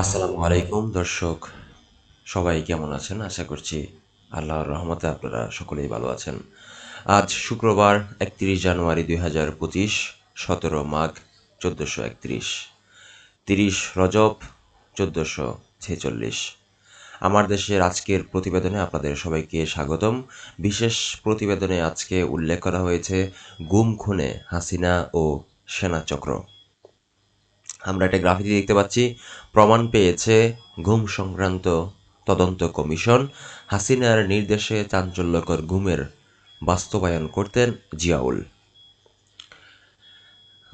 আসসালামু আলাইকুম, দর্শক। সবাই কেমন আছেন? আশা করছি আল্লাহর রহমতে আপনারা সকলেই ভালো আছেন। আজ শুক্রবার, একত্রিশ জানুয়ারি দুই হাজার পঁচিশ, সতেরো মাঘ চোদ্দোশো একত্রিশ। তিরিশ রজব চোদ্দোশো ছেচল্লিশ। আমার দেশের আজকের প্রতিবেদনে আপনাদের সবাইকে স্বাগতম। বিশেষ প্রতিবেদনে আজকে উল্লেখ করা হয়েছে গুম খুনে হাসিনা ও সেনাচক্র আমরা একটা গ্রাফিতি দেখতে পাচ্ছি। প্রমাণ পেয়েছে ঘুম সংক্রান্ত তদন্ত কমিশন। হাসিনার নির্দেশে চাঞ্চল্যকর ঘুমের বাস্তবায়ন করতেন জিয়াউল।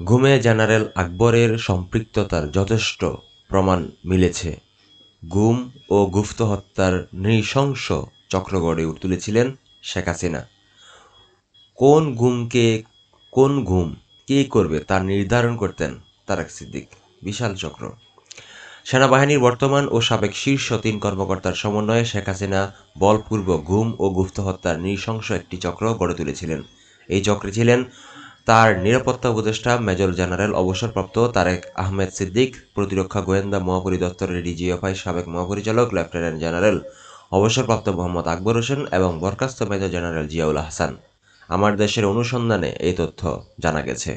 ঘুমে জেনারেল আকবরের সম্পৃক্ততার যথেষ্ট প্রমাণ মিলেছে। গুম ও গুপ্ত হত্যার নৃশংস চক্র গড়ে তুলেছিলেন শেখ হাসিনা। কোন গুমকে কোন ঘুম কে করবে তা নির্ধারণ করতেন তারেক সিদ্দিক, বিশাল চক্র। সেনাবাহিনীর বর্তমান ও সাবেক শীর্ষ তিন কর্মকর্তার সমন্বয়ে শেখ হাসিনা বলপূর্বক ঘুম ও গুপ্ত হত্যার নৃশংস একটি চক্র গড়ে তুলেছিলেন। এই চক্রে ছিলেন তার নিরাপত্তা উপদেষ্টা মেজর জেনারেল অবসরপ্রাপ্ত তারেক আহমেদ সিদ্দিক, প্রতিরক্ষা গোয়েন্দা মহাপরিদপ্তরের ডিজিএফআই সাবেক মহাপরিচালক লেফটেন্যান্ট জেনারেল অবসরপ্রাপ্ত মোহাম্মদ আকবর হোসেন এবং বরখাস্ত মেজর জেনারেল জিয়াউল হাসান আমার দেশের অনুসন্ধানে এই তথ্য জানা গেছে।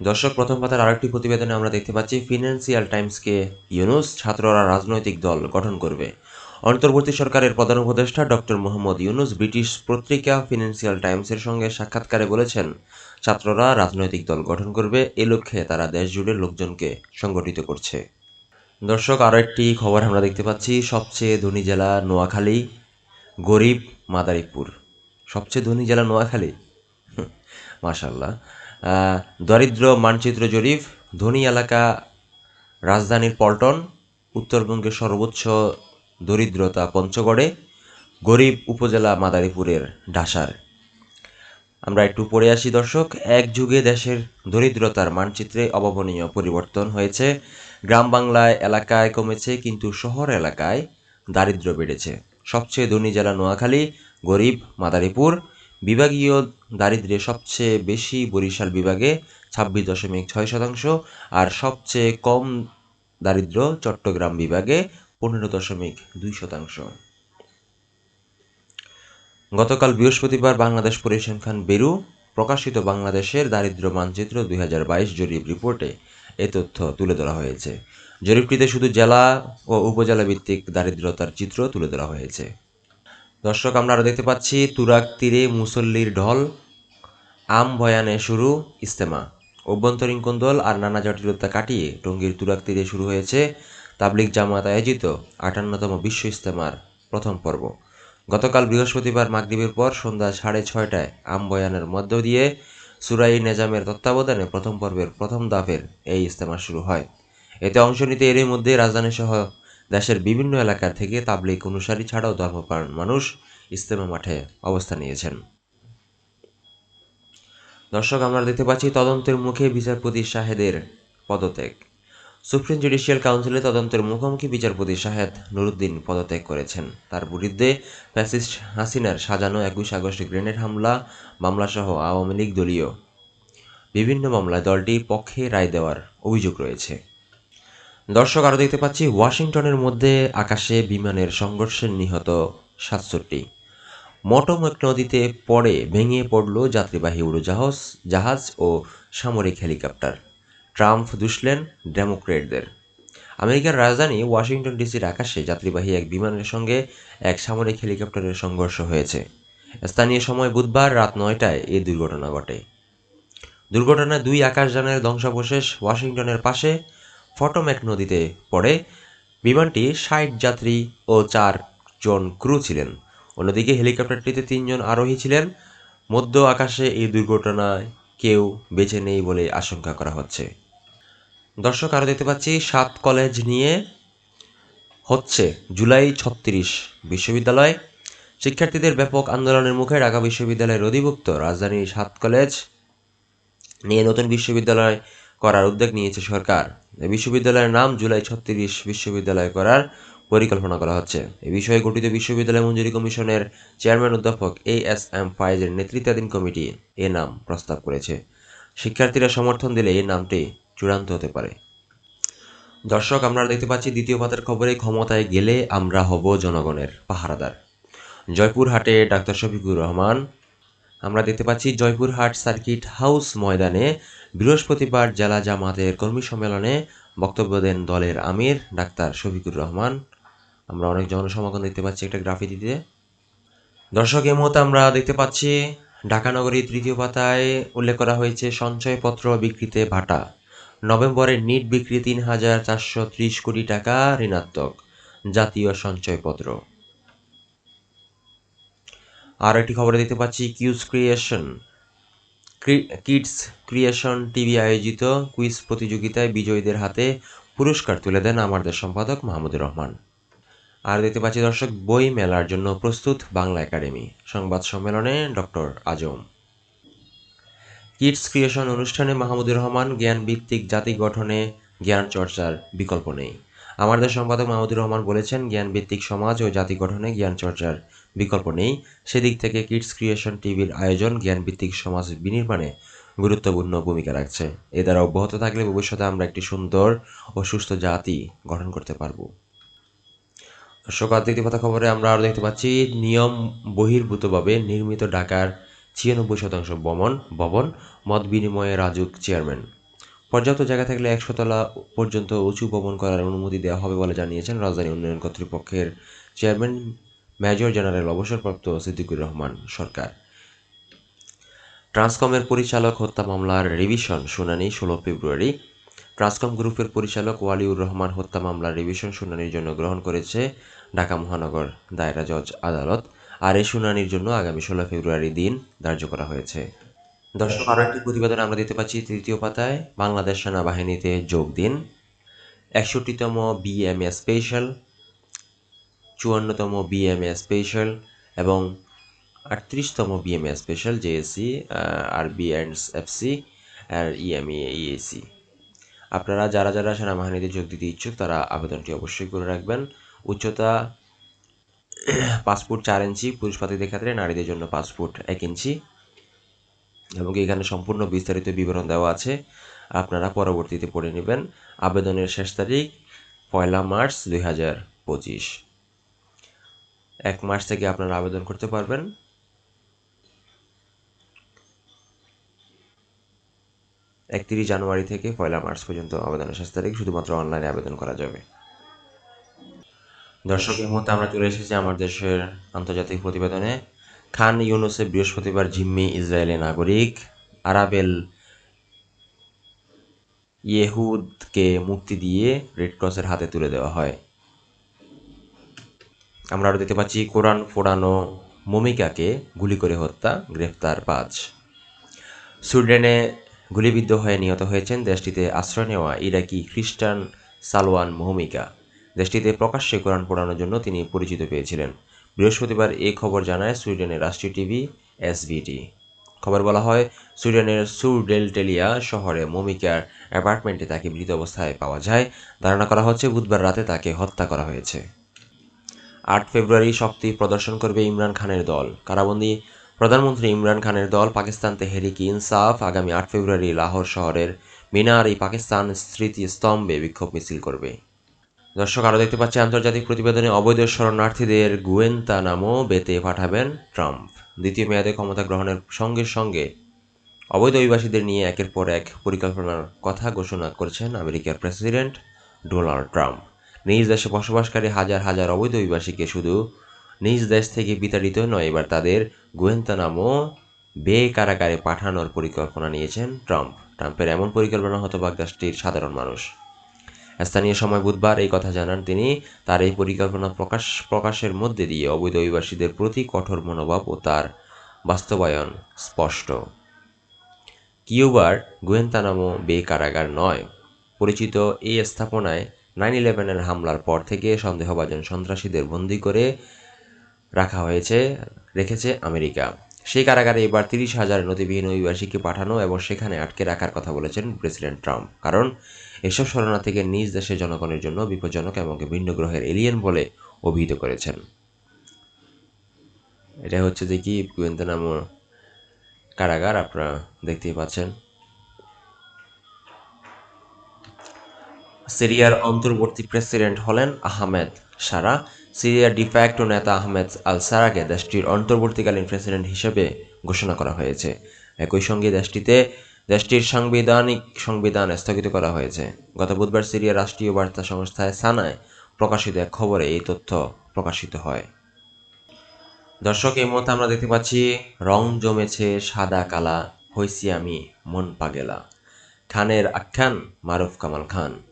দর্শক, প্রথম পাতার আরেকটি প্রতিবেদনে আমরা দেখতে পাচ্ছি ফিনান্সিয়াল টাইমসকে ইউনুস ছাত্ররা রাজনৈতিক দল গঠন করবে। অন্তর্বর্তী সরকারের প্রধান উপদেষ্টা ডক্টর মোহাম্মদ ইউনুস ব্রিটিশ পত্রিকা ফিনান্সিয়াল টাইমসের সঙ্গে সাক্ষাৎকারে বলেছেন, ছাত্ররা রাজনৈতিক দল গঠন করবে, এ লক্ষ্যে তারা দেশ জুড়ে লোকজনকে সংগঠিত করছে। দর্শক আরও একটি খবর আমরা দেখতে পাচ্ছি, সবচেয়ে ধনী জেলা নোয়াখালী, গরিব মাদারীপুর। সবচেয়ে ধনী জেলা নোয়াখালী? মাশাল্লাহ দরিদ্র মানচিত্র জরিপ, ধনী এলাকা, রাজধানীর পল্টন, উত্তরবঙ্গের সর্বোচ্চ দরিদ্রতা পঞ্চগড়ে, গরিব উপজেলা মাদারীপুরের ডাসার। আমরা একটু পড়ে আসি, দর্শক। এক যুগে দেশের দরিদ্রতার মানচিত্রে অভাবনীয় পরিবর্তন হয়েছে। গ্রাম বাংলায় এলাকায় কমেছে, কিন্তু শহর এলাকায় দারিদ্র্য বেড়েছে। সবচেয়ে ধনী জেলা নোয়াখালী, গরিব মাদারীপুর। বিভাগীয় দারিদ্র্যে সবচেয়ে বেশি বরিশাল বিভাগে ছাব্বিশ দশমিক ছয় শতাংশ আর সবচেয়ে কম দারিদ্র্য চট্টগ্রাম বিভাগে পনেরো দশমিক দুই শতাংশ। গতকাল বৃহস্পতিবার বাংলাদেশ পরিসংখ্যান বেরু প্রকাশিত বাংলাদেশের দারিদ্র্য মানচিত্র দুই হাজার বাইশ জরিপ রিপোর্টে এ তথ্য তুলে ধরা হয়েছে। জরিপটিতে শুধু জেলা ও উপজেলা ভিত্তিক দারিদ্রতার চিত্র তুলে ধরা হয়েছে। দর্শক, আমরা আরও দেখতে পাচ্ছি তুরাক তীরে মুসল্লির ঢল। আম বয়ানে শুরু ইস্তেমা অভ্যন্তরীণ কোন্দল আর নানা জটিলতা কাটিয়ে টঙ্গীর তুরাক তীরে শুরু হয়েছে তাবলিক জামাত আয়োজিত আটান্নতম বিশ্ব ইস্তেমার প্রথম পর্ব। গতকাল বৃহস্পতিবার মাগরিবের পর সন্ধ্যা সাড়ে ছয়টায় আম বয়ানের মধ্য দিয়ে সুরাই নেজামের তত্ত্বাবধানে প্রথম পর্বের প্রথম দাফের এই ইস্তেমা শুরু হয়। এতে অংশ নিতে এরই মধ্যে রাজধানী সহ দেশের বিভিন্ন এলাকা থেকে তাবলিক অনুসারী ছাড়াও ধর্মপ্রাণ মানুষ ইস্তেমা মাঠে অবস্থান নিয়েছেন। দর্শক, আমরা দেখতে পাচ্ছি তদন্তের মুখে বিচারপতি শাহেদের পদত্যাগ। সুপ্রিম জুডিশিয়াল কাউন্সিলে তদন্তের মুখোমুখি বিচারপতি শাহেদ নুরুদ্দিন পদত্যাগ করেছেন। তার বিরুদ্ধে ফ্যাসিস্ট হাসিনার সাজানো একুশ আগস্ট গ্রেনেড হামলা, মামলাসহ আওয়ামী লীগ দলীয় বিভিন্ন মামলায় দলটির পক্ষে রায় দেওয়ার অভিযোগ রয়েছে। দর্শক আরও দেখতে পাচ্ছি, ওয়াশিংটনের মধ্যে আকাশে বিমানের সংঘর্ষে নিহত সাতষট্টি। মটোমক নদীতে পড়ে ভেঙে পড়ল যাত্রীবাহী উড়োজাহাজ, জাহাজ ও সামরিক হেলিকপ্টার। ট্রাম্প দুষলেন ডেমোক্রেটদের আমেরিকার রাজধানী ওয়াশিংটন ডিসির আকাশে যাত্রীবাহী এক বিমানের সঙ্গে এক সামরিক হেলিকপ্টারের সংঘর্ষ হয়েছে। স্থানীয় সময় বুধবার রাত নয়টায় এই দুর্ঘটনা ঘটে। দুর্ঘটনায় দুই আকাশযানের ধ্বংসাবশেষ ওয়াশিংটনের পাশে ফটোম্যাক নদীতে পড়ে বিমানটি ষাট যাত্রী ও চার জন ক্রু ছিলেন। অন্যদিকে হেলিকপ্টারটিতে তিনজন আরোহী ছিলেন। মধ্য আকাশে এই দুর্ঘটনায় কেউ বেঁচে নেই বলে আশঙ্কা করা হচ্ছে। দর্শক, আরও দেখতে পাচ্ছি, সাত কলেজ নিয়ে হচ্ছে জুলাই ছত্রিশ বিশ্ববিদ্যালয়। শিক্ষার্থীদের ব্যাপক আন্দোলনের মুখে ঢাকা বিশ্ববিদ্যালয়ের অধিভুক্ত রাজধানীর সাত কলেজ নিয়ে নতুন বিশ্ববিদ্যালয় করার উদ্যোগ নিয়েছে সরকার। বিশ্ববিদ্যালয়ের নাম জুলাই ছত্রিশ বিশ্ববিদ্যালয় করার পরিকল্পনা করা হচ্ছে। এ বিষয়ে গঠিত বিশ্ববিদ্যালয় মঞ্জুরি কমিশনের চেয়ারম্যান অধ্যাপক এ এস এম ফায়েজের নেতৃত্বাধীন কমিটি এ নাম প্রস্তাব করেছে। শিক্ষার্থীরা সমর্থন দিলে এই নামটি চূড়ান্ত হতে পারে। দর্শক, আমরা দেখতে পাচ্ছি দ্বিতীয় পাতার খবরে ক্ষমতায় গেলে আমরা হব জনগণের পাহারাদার। জয়পুরহাটে ডাক্তার শফিকুর রহমান, আমরা দেখতে পাচ্ছি জয়পুরহাট সার্কিট হাউস ময়দানে বৃহস্পতিবার জেলা জামাতের কর্মী সম্মেলনে বক্তব্য দেন দলের আমির, ডাক্তার শফিকুর রহমান। আমরা অনেক জনসমাগম দেখতে পাচ্ছি একটা গ্রাফিতিতে দর্শক, এই মুহূর্তে আমরা দেখতে পাচ্ছি ঢাকা নগরী তৃতীয় পাতায় উল্লেখ করা হয়েছে সঞ্চয়পত্র বিক্রিতে ভাটা। নভেম্বরে নিট বিক্রি তিন হাজার চারশো ত্রিশ কোটি টাকা ঋণাত্মক জাতীয় সঞ্চয়পত্র। আর একটি খবরে দেখতে পাচ্ছি quiz creation kids creation TV আয়োজিত কুইজ প্রতিযোগিতায় বিজয়ীদের হাতে পুরস্কার তুলে দেন আমাদের সম্পাদক মাহমুদুর রহমান। আর দেখতে পাচ্ছি দর্শক, বই মেলার জন্য প্রস্তুত বাংলা একাডেমি। সংবাদ সম্মেলনে ডক্টর আজম। কিডস ক্রিয়েশন অনুষ্ঠানে মাহমুদুর রহমান জ্ঞান ভিত্তিক জাতি গঠনে জ্ঞান চর্চার বিকল্প নেই। আমাদের সম্পাদক মাহমুদুর রহমান বলেছেন জ্ঞান ভিত্তিক সমাজ ও জাতি গঠনে জ্ঞান চর্চার বিকল্প নেই। সেদিক থেকে কিডস ক্রিয়েশন টিভির আয়োজন জ্ঞান ভিত্তিক সমাজ বিনির্মাণে গুরুত্বপূর্ণ ভূমিকা রাখছে। এ দ্বারা অব্যাহত থাকলে ভবিষ্যতে আমরা একটি সুন্দর ও সুস্থ জাতি গঠন করতে পারব। দর্শক কথা খবরে আমরা আরও দেখতে পাচ্ছি, নিয়ম বহির্ভূতভাবে নির্মিত ঢাকার ছিয়ানব্বই শতাংশ ভবন ভবন মত বিনিময়ে রাজুক চেয়ারম্যান। পর্যাপ্ত জায়গা থাকলে একশো তলা পর্যন্ত উঁচু ভবন করার অনুমতি দেওয়া হবে বলে জানিয়েছেন রাজধানী উন্নয়ন কর্তৃপক্ষের চেয়ারম্যান মেজর জেনারেল অবসরপ্রাপ্ত সিদ্দিকুর রহমান সরকার। ট্রান্সকমের পরিচালক হত্যা মামলার রিভিশন শুনানি ষোলো ফেব্রুয়ারি। ট্রান্সকম গ্রুপের পরিচালক ওয়ালিউর রহমান হত্যা মামলার রিভিশন শুনানির জন্য গ্রহণ করেছে ঢাকা মহানগর দায়রা জজ আদালত। আর এই শুনানির জন্য আগামী ষোলো ফেব্রুয়ারি দিন ধার্য করা হয়েছে। দর্শক, আরও একটি প্রতিবেদন আমরা দিতে পাচ্ছি তৃতীয় পাতায়। বাংলাদেশ সেনাবাহিনীতে যোগ দিন। একষট্টিতম বিএমএ স্পেশাল। চুয়ান্নতম বিএমএ স্পেশাল এবং আটত্রিশতম BMA special JSC R B and FC R EME EAC আপনারা যারা যারা সেনাবাহিনীতে যোগ দিতে ইচ্ছুক, তারা আবেদনটি অবশ্যই করে রাখবেন। উচ্চতা ফুট চার ইঞ্চি পুরুষ পাতিদের ক্ষেত্রে নারীদের জন্য ফুট এক ইঞ্চি। এবং এখানে সম্পূর্ণ বিস্তারিত বিবরণ দেওয়া আছে, আপনারা পরবর্তীতে পড়ে নেবেন। আবেদনের শেষ তারিখ পয়লা মার্চ দুই হাজার পঁচিশ। এক মাস থেকে আপনারা আবেদন করতে পারবেন। একত্রিশ জানুয়ারি থেকে পয়লা মার্চ পর্যন্ত আবেদনের শেষ তারিখ শুধুমাত্র অনলাইনে আবেদন করা যাবে। দর্শক, এই মুহূর্তে আমরা চলে এসেছি আমার দেশের আন্তর্জাতিক প্রতিবেদনে। খান ইউনুসে বৃহস্পতিবার জিম্মি ইসরায়েলি নাগরিক আরাবেল ইয়েহুদকে মুক্তি দিয়ে রেড ক্রসের হাতে তুলে দেওয়া হয়। আমরা আরও দেখতে পাচ্ছি, কোরআন ফোড়ানো মমিকাকে গুলি করে হত্যা, গ্রেফতার পাঁচ। সুইডেনে গুলিবিদ্ধ হয়ে নিহত হয়েছেন দেশটিতে আশ্রয় নেওয়া ইরাকি খ্রিস্টান সালওয়ান মহমিকা। দেশটিতে প্রকাশ্যে কোরআন পড়ানোর জন্য তিনি পরিচিত পেয়েছিলেন। বৃহস্পতিবার এই খবর জানায় সুইডেনের রাষ্ট্রীয় টিভি এসবিটি খবর বলা হয়, সুইডেনের সুরডেলটেলিয়া শহরে মমিকার অ্যাপার্টমেন্টে তাকে মৃত অবস্থায় পাওয়া যায়। ধারণা করা হচ্ছে, বুধবার রাতে তাকে হত্যা করা হয়েছে। আট ফেব্রুয়ারি শক্তি প্রদর্শন করবে ইমরান খানের দল। কারাবন্দী প্রধানমন্ত্রী ইমরান খানের দল পাকিস্তান তেহরিক ইনসাফ আগামী আট ফেব্রুয়ারি লাহোর শহরের মিনার এই পাকিস্তান স্মৃতি স্তম্ভে বিক্ষোভ মিছিল করবে। দর্শক, আরও দেখতে পাচ্ছি, আন্তর্জাতিক প্রতিবেদনে অবৈধ শরণার্থীদের গুয়েন্তানামো বেতে পাঠাবেন ট্রাম্প। দ্বিতীয় মেয়াদে ক্ষমতা গ্রহণের সঙ্গে সঙ্গে অবৈধ অভিবাসীদের নিয়ে একের পর এক পরিকল্পনার কথা ঘোষণা করেছেন আমেরিকার প্রেসিডেন্ট ডোনাল্ড ট্রাম্প। নিজ দেশে বসবাসকারী হাজার হাজার অবৈধ অভিবাসীকে শুধু নিজ দেশ থেকে বিতাড়িত নয়, এবার তাদের গুয়েন্তানামো বে কারাগারে পাঠানোর পরিকল্পনা নিয়েছেন ট্রাম্প। ট্রাম্পের এমন পরিকল্পনা হতবাক দেশটির সাধারণ মানুষ। স্থানীয় সময় বুধবার এই কথা জানান তিনি। তার এই পরিকল্পনা প্রকাশ, প্রকাশের মধ্যে দিয়ে অবৈধ অভিবাসীদের প্রতি কঠোর মনোভাব ও তার বাস্তবায়ন স্পষ্ট। কিউবার গুয়েন্তানামো বে কারাগার নয়। পরিচিত এই স্থাপনায় নাইন ইলেভেনের হামলার পর থেকে সন্দেহভাজন সন্ত্রাসীদের বন্দি করে রাখা হয়েছে, রেখেছে আমেরিকা। সেই কারাগারে এবার তিরিশ হাজার নদীবিহীন অভিবাসীকে পাঠানো এবং সেখানে আটকে রাখার কথা বলেছেন প্রেসিডেন্ট ট্রাম্প। কারণ এসব শরণার্থীকে নিজ দেশের জনগণের জন্য বিপজ্জনক এবং ভিন্ন গ্রহের এলিয়েন বলে অভিহিত করেছেন। এটা হচ্ছে যে কি গুয়েন্তানামো কারাগার, আপনারা দেখতেই পাচ্ছেন। সিরিয়ার অন্তর্বর্তী প্রেসিডেন্ট হলেন আহমেদ সারা। সিরিয়ার ডিফ্যাক্টো নেতা আহমেদ আল সারাকে দেশটির অন্তর্বর্তীকালীন প্রেসিডেন্ট হিসেবে ঘোষণা করা হয়েছে। একই সঙ্গে দেশটিতে, দেশটির সাংবিধানিক সংবিধান স্থগিত করা হয়েছে। গত বুধবার সিরিয়ার রাষ্ট্রীয় বার্তা সংস্থায় সানায় প্রকাশিত এক খবরে এই তথ্য প্রকাশিত হয়। দর্শক, এই মুহূর্তে আমরা দেখতে পাচ্ছি, রং জমেছে সাদা কালা হইছি আমি মন পাগেলা। খানের আখ্যান মারুফ কামাল খান।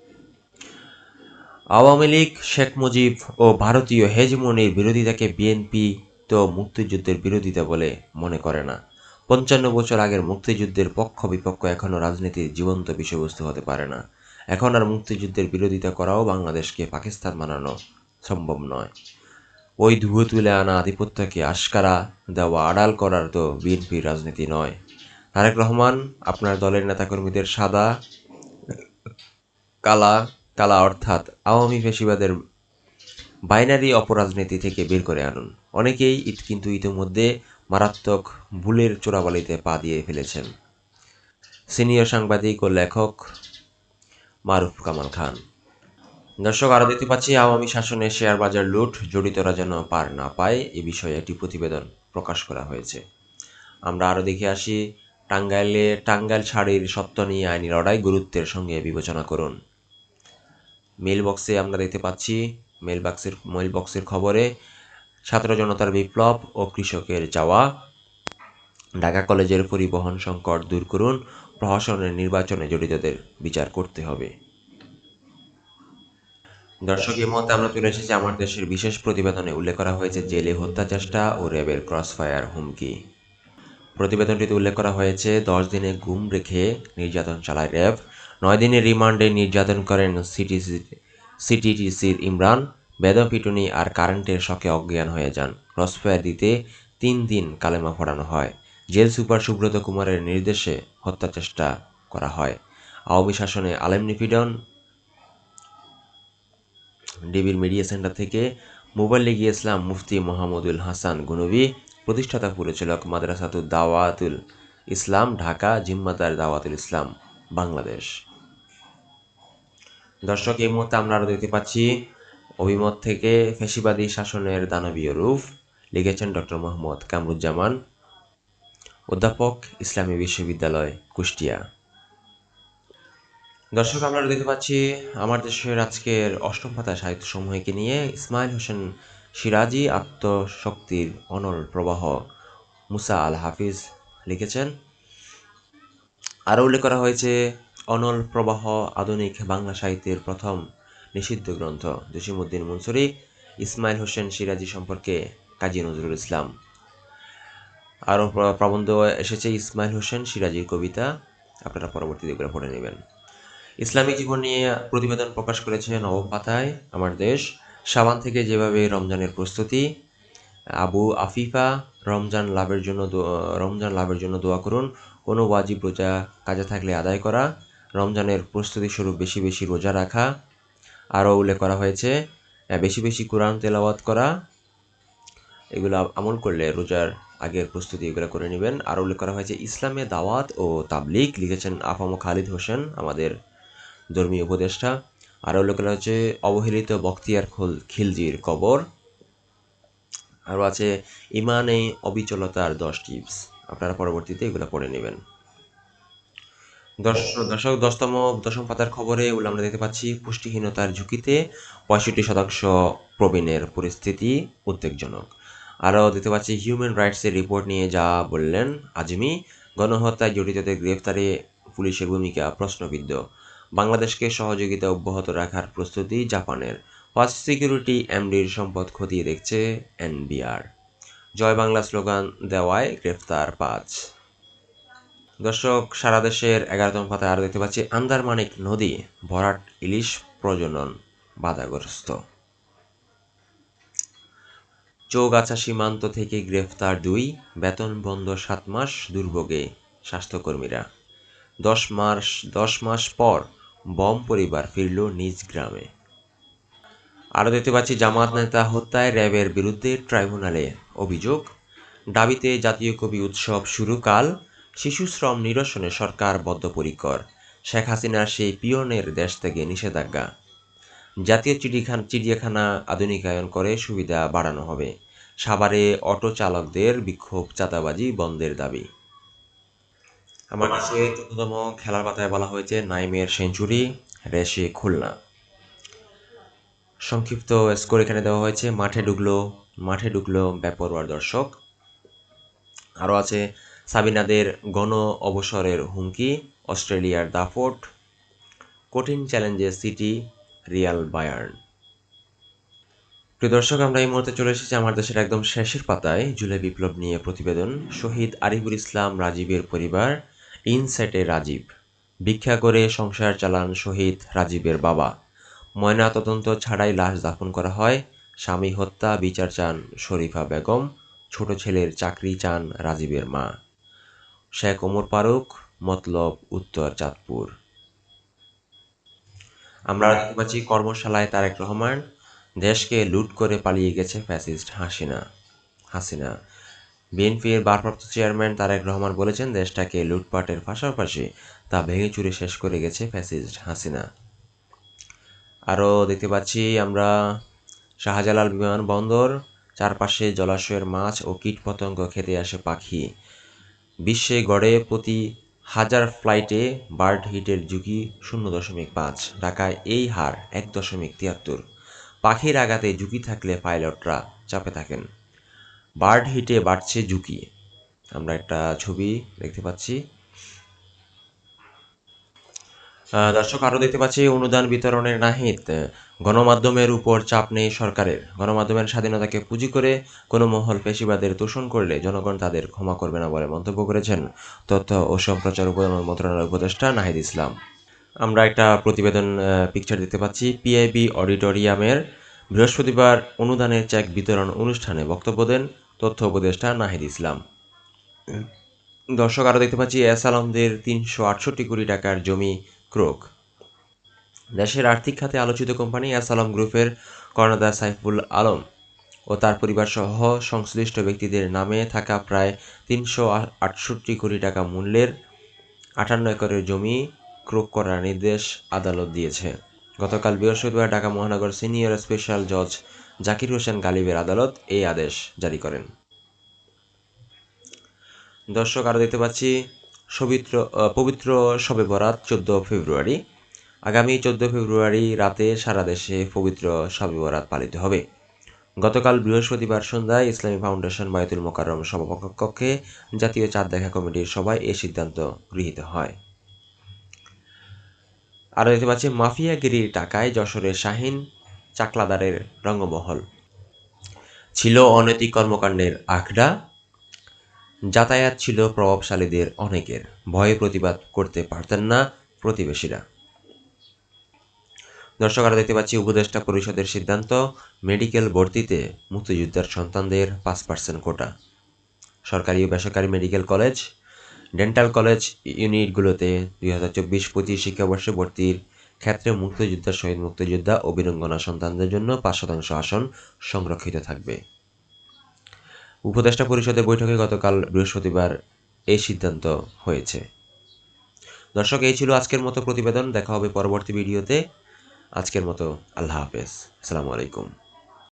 আওয়ামী লীগ, শেখ মুজিব ও ভারতীয় হেজমনির বিরোধিতাকে বিএনপি তো মুক্তিযুদ্ধের বিরোধিতা বলে মনে করে না। পঞ্চান্ন বছর আগের মুক্তিযুদ্ধের পক্ষ বিপক্ষ এখনও রাজনীতির জীবন্ত বিষয়বস্তু হতে পারে না। এখন আর মুক্তিযুদ্ধের বিরোধিতা করাও বাংলাদেশকে পাকিস্তান বানানো সম্ভব নয়। ওই ধুয়ো তুলে আনা আধিপত্যকে আশকারা দেওয়া আড়াল করার তো বিএনপির রাজনীতি নয়। তারেক রহমান, আপনার দলের নেতাকর্মীদের সাদা, কালা কালা অর্থাৎ আওয়ামী ফেসিবাদের বাইনারি অপরাজনীতি থেকে বের করে আনুন। অনেকেই কিন্তু ইতিমধ্যে মারাত্মক ভুলের চোরাবালিতে পা দিয়ে ফেলেছেন। সিনিয়র সাংবাদিক ও লেখক মারুফ কামাল খান। দর্শক, আরও দেখতে পাচ্ছি, আওয়ামী শাসনে শেয়ার বাজার লুট জড়িতরা যেন পার না পায়, এ বিষয়ে একটি প্রতিবেদন প্রকাশ করা হয়েছে। আমরা আরও দেখে আসি, টাঙ্গাইলে টাঙ্গাইল শাড়ির সত্য নিয়ে আইনি লড়াই গুরুত্বের সঙ্গে বিবেচনা করুন। মেল বক্সে আমরা দেখতে পাচ্ছি মেল বক্সের মেল বক্সের খবরে ছাত্র জনতার বিপ্লব ও কৃষকের যাওয়া ঢাকা কলেজের পরিবহন সংকট দূর করুন প্রশাসনের নির্বাচনে জড়িতদের বিচার করতে হবে। দর্শক, এই মতে আমরা তুলে এসেছি আমার দেশের বিশেষ প্রতিবেদনে। উল্লেখ করা হয়েছে জেলে হত্যা চেষ্টা ও র্যাবের ক্রসফায়ার হুমকি। প্রতিবেদনটিতে উল্লেখ করা হয়েছে, দশ দিনে গুম রেখে নির্যাতন চালায় র্যাব। নয় দিনের রিমান্ডে নির্যাতন করেন সিটিসি সিটিটিসির ইমরান, বেদম পিটুনি আর কারেন্টের শকে অজ্ঞান হয়ে যান। ক্রসফায়ার দিতে তিন দিন কালেমা পড়ানো হয়। জেল সুপার সুব্রত কুমারের নির্দেশে হত্যা চেষ্টা করা হয়। আওয়ামী শাসনে আলেম নিপীড়ন ডিবির মিডিয়া সেন্টার থেকে মোবাইলে গিয়েছিলাম মুফতি মোহাম্মদুল হাসান গুনবি, প্রতিষ্ঠাতা পরিচালক মাদ্রাসাতুল দাওয়াতুল ইসলাম, ঢাকা জিম্মাদার দাওয়াতুল ইসলাম। বাংলাদেশ। দর্শক, এই মুহূর্তে আমরা আরও দেখতে পাচ্ছি, অভিমত থেকে ফেসিবাদী শাসনের দানবীয় রূপ লিখেছেন ডক্টর মোহাম্মদ কামরুজ্জামান, অধ্যাপক, ইসলামী বিশ্ববিদ্যালয়, কুষ্টিয়া। দর্শক, আমরা দেখতে পাচ্ছি, আমার দেশের আজকের অষ্টম পাতা সাহিত্য সমূহকে নিয়ে ইসমাইল হোসেন সিরাজি আত্মশক্তির অনল প্রবাহ মুসা আল হাফিজ লিখেছেন আরও উল্লেখ করা হয়েছে, অনল প্রবাহ আধুনিক বাংলা সাহিত্যের প্রথম নিষিদ্ধ গ্রন্থ। জসিমুদ্দিন মনসুরি, ইসমাইল হোসেন সিরাজি সম্পর্কে কাজী নজরুল ইসলাম। আরও প্রবন্ধ এসেছে ইসমাইল হোসেন সিরাজির কবিতা। আপনারা পরবর্তীতে এগুলো পড়ে নেবেন। ইসলামী জীবন নিয়ে প্রতিবেদন প্রকাশ করেছে নবম পাতায়, আমার দেশ। সাবান থেকে যেভাবে রমজানের প্রস্তুতি, আবু আফিফা, রমজান লাভের জন্য রমজান লাভের জন্য দোয়া করুন। কোনো ওয়াজিব রোজা কাজে থাকলে আদায় করা, রমজানের প্রস্তুতি স্বরূপ বেশি বেশি রোজা রাখা। আরও উল্লেখ করা হয়েছে বেশি বেশি কোরআন তেলাওয়াত করা। এগুলো আমল করলে রোজার আগের প্রস্তুতি এগুলো করে নেবেন। আরও উল্লেখ করা হয়েছে, ইসলামে দাওয়াত ও তাবলিগ লিখেছেন আফাম খালিদ হোসেন, আমাদের ধর্মীয় উপদেষ্টা। আরও উল্লেখ করা হয়েছে, অবহেলিত বখতিয়ার খোল, খিলজির কবর। আরও আছে, ইমানে অবিচলতার দশ টিপস। আপনারা পরবর্তীতে এগুলো পড়ে নেবেন। দশ- দর্শক, দশতম, দশম পাতার খবরে এগুলো আমরা দেখতে পাচ্ছি, পুষ্টিহীনতার ঝুঁকিতে পঁয়ষট্টি শতাংশ প্রবীণের পরিস্থিতি উদ্বেগজনক। আরও দেখতে পাচ্ছি হিউম্যান রাইটসের রিপোর্ট নিয়ে যা বললেন আজমি, গণহত্যায় জড়িতদের গ্রেফতারে পুলিশের ভূমিকা প্রশ্নবিদ্ধ। বাংলাদেশকে সহযোগিতা অব্যাহত রাখার প্রস্তুতি জাপানের। ফার্স্ট সিকিউরিটি এমডির সম্পদ খতিয়ে দেখছে এনবিআর জয় বাংলা স্লোগান দেওয়ায় গ্রেফতার পাঁচ। দর্শক, সারা দেশের এগারোতম পাতায় আরও দেখতে পাচ্ছি, আন্দারমানিক নদী, ভরাট ইলিশ প্রজনন বাধাগ্রস্ত। চৌগাছা সীমান্ত থেকে গ্রেফতার দুই, বেতন বন্ধ সাত মাস, দুর্ভোগে স্বাস্থ্যকর্মীরা। দশ মাস দশ মাস পর বম পরিবার ফিরল নিজ গ্রামে। আরও দেখতে পাচ্ছি জামাত নেতা হত্যায় র্যাবের বিরুদ্ধে ট্রাইব্যুনালে অভিযোগ। দাবিতে জাতীয় কবি উৎসব শুরুকাল শিশু শ্রম নিরসনে সরকার বদ্ধপরিকর। শেখ হাসিনার সেই পিয়নের দেশ থেকে নিষেধাজ্ঞা। জাতীয় চিড়িখান চিড়িয়াখানা আধুনিকায়ন করে সুবিধা বাড়ানো হবে। সাভারে অটো চালকদের বিক্ষোভ চাঁদাবাজি বন্ধের দাবি। আমার কাছে চোদ্দতম খেলার পাতায় বলা হয়েছে নাইমের সেঞ্চুরি রেশে খুলনা। সংক্ষিপ্ত স্কোর এখানে দেওয়া হয়েছে। মাঠে ঢুকলো মাঠে ঢুকলো বেপরোয়ার দর্শক। আরও আছে সাবিনাদের গণ অবসরের হুমকি, অস্ট্রেলিয়ার দাফোট কঠিন চ্যালেঞ্জে সিটি, রিয়াল বায়ার্ন। প্রিয় দর্শক, আমরা এই মুহূর্তে চলে এসেছি আমার দেশের একদম শেষের পাতায়, জুলাই বিপ্লব নিয়ে প্রতিবেদন। শহীদ আরিফুল ইসলাম, রাজীবের পরিবার ইনসেটে রাজীব। ভিক্ষা করে সংসার চালান শহীদ রাজীবের বাবা। ময়না তদন্ত ছাড়াই লাশ দাফন করা হয়। স্বামী হত্যা, বিচার চান শরীফা বেগম, ছোট ছেলের চাকরি চান রাজীবের মা। শেখ ওমর ফারুক, মতলব উত্তর চাঁদপুর। আমরা দেখতে পাচ্ছি কর্মশালায় তারেক রহমান। দেশকে লুট করে পালিয়ে গেছে ফ্যাসিস্ট হাসিনা। হাসিনা। বিএনপির ভারপ্রাপ্ত চেয়ারম্যান তারেক রহমান বলেছেন, দেশটাকে লুটপাটের পাশাপাশি তা ভেঙে চুরে শেষ করে গেছে ফ্যাসিস্ট হাসিনা। আরও দেখতে পাচ্ছি আমরা শাহজালাল বিমানবন্দর চারপাশে জলাশয়ের মাছ ও কীটপতঙ্গ খেতে আসে পাখি। বিশ্বে গড়ে প্রতি হাজার ফ্লাইটে বার্ড হিটের ঝুঁকি শূন্য দশমিক পাঁচ, ঢাকায় এই হার এক দশমিক তিয়াত্তর। পাখির আঘাতে ঝুঁকি থাকলে পাইলটরা চাপে থাকেন। বার্ড হিটে বাড়ছে ঝুঁকি। আমরা একটা ছবি দেখতে পাচ্ছি। দর্শক আরও দেখতে পাচ্ছি, অনুদান বিতরণের নাহিত গণমাধ্যমের উপর চাপ নেই সরকারের। গণমাধ্যমের স্বাধীনতাকে পুঁজি করে কোনো মহল পেশিবাদের তোষণ করলে জনগণ তাদের ক্ষমা করবে না বলে মন্তব্য করেছেন তথ্য ও সম্প্রচার মন্ত্রণালয়ের উপদেষ্টা নাহিদ ইসলাম। আমরা একটা প্রতিবেদন পিকচার দেখতে পাচ্ছি। পিআইবি অডিটোরিয়ামের বৃহস্পতিবার অনুদানের চেক বিতরণ অনুষ্ঠানে বক্তব্য দেন তথ্য উপদেষ্টা নাহিদ ইসলাম। দর্শক আরও দেখতে পাচ্ছি, এস আলমদের তিনশো আটষট্টি কোটি টাকার জমি ক্রোক। দেশের আর্থিক খাতে আলোচিত কোম্পানি এস আলম গ্রুপের কর্ণধার সাইফুল আলম ও তার পরিবার সহ সংশ্লিষ্ট ব্যক্তিদের নামে থাকা প্রায় তিনশো আটষট্টি কোটি টাকা মূল্যের আটান্ন একরের জমি ক্রোক করার নির্দেশ আদালত দিয়েছে। গতকাল বৃহস্পতিবার ঢাকা মহানগর সিনিয়র স্পেশাল জজ জাকির হোসেন গালিবের আদালত এই আদেশ জারি করেন। দর্শক, আরও দেখতে পাচ্ছি পবিত্র আহ, পবিত্র শবে বরাত চোদ্দ ফেব্রুয়ারি। আগামী চোদ্দ ফেব্রুয়ারি রাতে সারা দেশে পবিত্র শবে বরাত পালিত হবে। গতকাল বৃহস্পতিবার সন্ধ্যায় ইসলামী ফাউন্ডেশন বায়তুল মোকাররম সভাপক্ষ জাতীয় চাঁদ দেখা কমিটির সভায় এ সিদ্ধান্ত গৃহীত হয়। আরও দেখতে পাচ্ছি মাফিয়াগিরির টাকায় যশোরের শাহিন চাকলাদারের রঙ্গমহল। ছিল অনৈতিক কর্মকাণ্ডের আখড়া। যাতায়াত ছিল প্রভাবশালীদের অনেকের। ভয়ে প্রতিবাদ করতে পারতেন না প্রতিবেশীরা। দর্শক আরও দেখতে পাচ্ছি, উপদেষ্টা পরিষদের সিদ্ধান্ত, মেডিকেল ভর্তিতে মুক্তিযোদ্ধার সন্তানদের পাঁচ পার্সেন্ট কোটা। সরকারি ও বেসরকারি মেডিকেল কলেজ, ডেন্টাল কলেজ ইউনিটগুলোতে দুই হাজার চব্বিশ পঁচিশ শিক্ষাবর্ষে ভর্তির ক্ষেত্রে মুক্তিযোদ্ধা শহীদ মুক্তিযোদ্ধা ও বীরঙ্গনা সন্তানদের জন্য পাঁচ শতাংশ আসন সংরক্ষিত থাকবে। উপদেষ্টা পরিষদের বৈঠকে গতকাল বৃহস্পতিবার এই সিদ্ধান্ত হয়েছে। দর্শক, এই ছিল আজকের মতো প্রতিবেদন। দেখা হবে পরবর্তী ভিডিওতে। আজকের মতো আল্লাহ হাফেজ। আসসালামু আলাইকুম।